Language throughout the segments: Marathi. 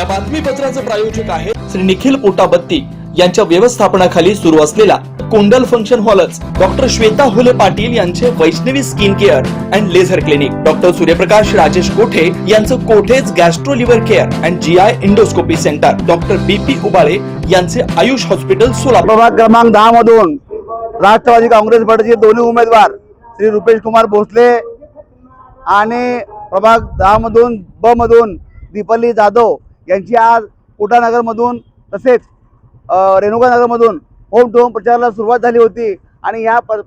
या बातमीपत्राचं प्रायोजक आहे श्री निखिल पोटाबत्ती यांच्या व्यवस्थापनाखाली सुरू असलेला कोंडल फंक्शन हॉलच डॉक्टर श्वेता हुले पाटील यांचे Vaishnavi skin care and laser clinic doctor Suryaprakash Rajesh Kothe यांचं कोठेज gastro liver care and G I endoscopy centre doctor B P Ubale यांचे आयुष हॉस्पिटल सोलापूर. प्रभाग क्रमांक दहा मधून राष्ट्रवादी काँग्रेस पार्टीचे दोन्ही उमेदवार श्री रुपेश कुमार भोसले आणि प्रभाग दहा मधून ब मधून दीपाली जाधव यांची आज कोटानगरमधून तसेच रेणुकानगरमधून होम टू होम प्रचाराला सुरुवात झाली होती. आणि या पर-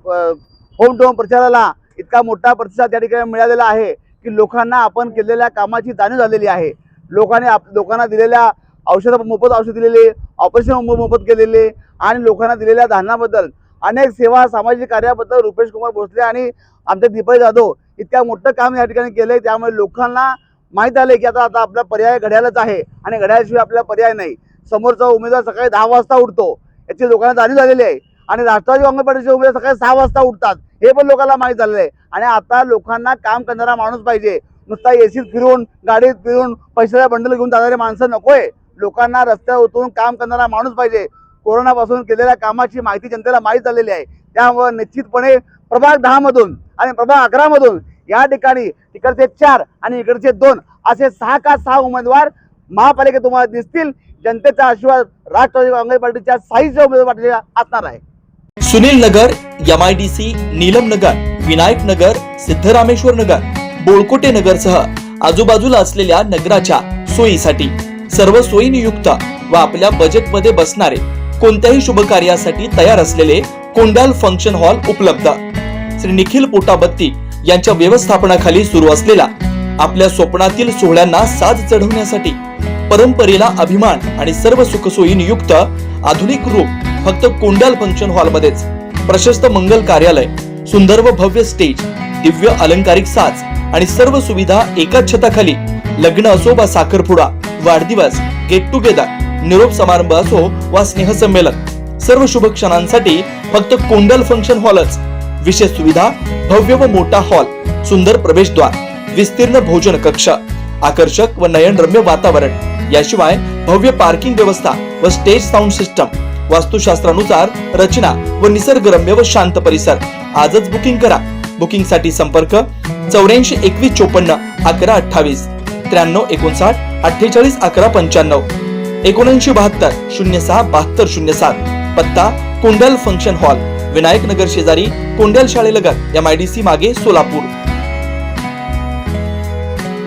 होम टू होम प्रचाराला इतका मोठा प्रतिसाद त्या ठिकाणी मिळालेला आहे की लोकांना आपण केलेल्या कामाची जाणीव झालेली आहे. लोकांनी आप लोकांना दिलेल्या औषधं मोफत औषध दिलेले ऑपरेशन मोफत केलेले आणि लोकांना दिलेल्या धान्याबद्दल अनेक सेवा सामाजिक कार्याबद्दल रुपेश कुमार भोसले आणि आमचे दीपक जाधव इतक्या मोठं काम या ठिकाणी केलं आहे त्यामुळे लोकांना माहीत आले की आता आता आपला पर्याय घड्याळच आहे आणि घड्याळशिवाय आपल्याला पर्याय नाही. समोरचा उमेदवार सकाळी दहा वाजता उठतो. याची लोकांना जाणीव झालेली आहे. आणि राष्ट्रवादी काँग्रेस पार्टीचे उमेदवार सकाळी सहा वाजता उठतात. हे पण लोकांना माहीत झालेलं आहे. आणि आता लोकांना काम करणारा माणूस पाहिजे. नुसता एसीत फिरून गाडीत फिरून पैशाचा बंडल घेऊन जाणारे माणसं नकोय. लोकांना रस्त्यावर उतरून काम करणारा माणूस पाहिजे. कोरोनापासून केलेल्या कामाची माहिती जनतेला माहीत झालेली आहे. त्यामुळे निश्चितपणे प्रभाग दहामधून आणि प्रभाग अकरामधून या ठिकाणी तिकडचे चार आणि इकडचे दोन असे सहा का सहा उमेदवार महापालिकेत तुम्हाला दिसतील. जनतेचा आशीर्वाद राष्ट्रवादी काँग्रेस पार्टीच्या साईच्या उमेदवार असणार आहे. Sunil Nagar M I D C Neelam Nagar Vinayak Nagar Siddharameshwar Nagar Bolkote नगरसह आजूबाजूला असलेल्या नगराच्या सोयीसाठी सर्व सोयीनियुक्त व आपल्या बजेटमध्ये बसणारे कोणत्याही शुभ कार्यासाठी तयार असलेले कोंडाल फंक्शन हॉल उपलब्ध. श्री निखिल पोटाबत्ती यांच्या व्यवस्थापनाखाली सुरू असलेला आपल्या स्वप्नातील सोहळ्यांना साज चढवण्यासाठी परंपरेला अभिमान आणि सर्व सुखसोयी युक्त आधुनिक रूप फक्त कोंडाल फंक्शन हॉलमध्येच प्रशस्त मंगल कार्यालय सुंदर व भव्य स्टेज दिव्य अलंकारिक साज आणि सर्व सुविधा एकाच छताखाली लग्न असो वा साखरपुडा वाढदिवस गेट टुगेदर निरोप समारंभ असो वा स्नेहसंमेलन सर्व शुभ क्षणांसाठी फक्त कोंडल फंक्शन हॉलच विशेष सुविधा भव्य व मोठा हॉल सुंदर प्रवेशद्वार विस्तीर्ण भोजन कक्ष आकर्षक व नयनरम्य वातावरण. याशिवाय भव्य पार्किंग व्यवस्था व स्टेज साऊंड सिस्टम. वास्तुशास्त्रानुसार रचना व निसर्गरम्य व शांत परिसर. आजच बुकिंग करा. बुकिंगसाठी संपर्क चौऱ्याऐंशी एकवीस चोपन्न अकरा अठ्ठावीस. त्र्याण्णव एकोणसाठ अठ्ठेचाळीस अकरा पंच्याण्णव. एकोणऐंशी बहात्तर शून्य सहा बहात्तर शून्य सात. पत्ता कुंडल फंक्शन हॉल. विनायक नगर शेजारी कोंडल शाळेलगत एम आय डी सी मागे सोलापूर.